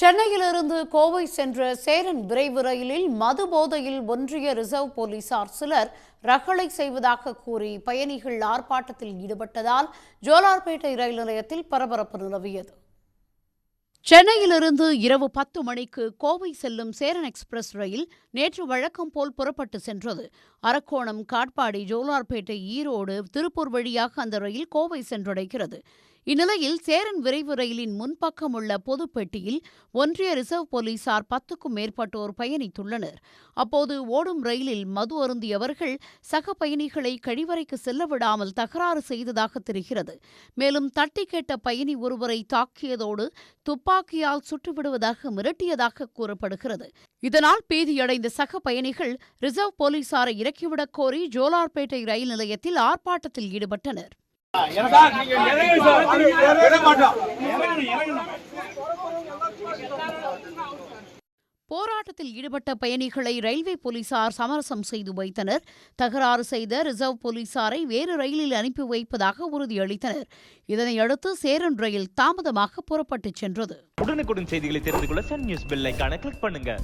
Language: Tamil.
சென்னையிலிருந்து கோவை சென்ற சேரன் விரைவு ரயிலில் மது போதையில் ஒன்றிய ரிசர்வ் போலீசார் சிலர் ரகளை செய்வதாக கூறி பயணிகள் ஆர்ப்பாட்டத்தில் ஈடுபட்டதால் ஜோலார்பேட்டை ரயில் நிலையத்தில் பரபரப்பு நிலவியது. சென்னையிலிருந்து இரவு பத்து மணிக்கு கோவை செல்லும் சேரன் எக்ஸ்பிரஸ் ரயில் நேற்று வழக்கம் போல் புறப்பட்டு சென்றது. அரக்கோணம் காட்பாடி ஜோலார்பேட்டை ஈரோடு திருப்பூர் வழியாக அந்த ரயில் கோவை சென்றடைகிறது. இந்நிலையில் சேரன் விரைவு ரயிலின் முன்பக்கம் உள்ள பொதுப்பெட்டியில் ஒன்றிய ரிசர்வ் போலீசார் பத்துக்கும் மேற்பட்டோர் பயணித்துள்ளனர். அப்போது ஓடும் ரயிலில் மது அருந்தியவர்கள் சக பயணிகளை கழிவறைக்கு செல்ல விடாமல் தகராறு செய்ததாக தெரிகிறது. மேலும் தட்டி கேட்ட பயணி ஒருவரை தாக்கியதோடு துப்பாக்கியால் சுட்டுவிடுவதாக மிரட்டியதாக கூறப்படுகிறது. இதனால் பீதியடைந்த சக பயணிகள் ரிசர்வ் போலீசாரை இறக்கிவிடக் கோரி ஜோலார்பேட்டை ரயில் நிலையத்தில் ஆர்ப்பாட்டத்தில் ஈடுபட்டனர். போராட்டத்தில் ஈடுபட்ட பயணிகளை ரயில்வே போலீசார் சமரசம் செய்து வைத்தனர். தகராறு செய்த ரிசர்வ் போலீசாரை வேறு ரயிலில் அனுப்பி வைப்பதாக உறுதியளித்தனர். இதனையடுத்து சேரன் ரயில் தாமதமாக புறப்பட்டுச் சென்றது. உடனுக்குடன் செய்திகளை தெரிந்து கொள்ள சன் நியூஸ் பெல் ஐகானை கிளிக் பண்ணுங்க.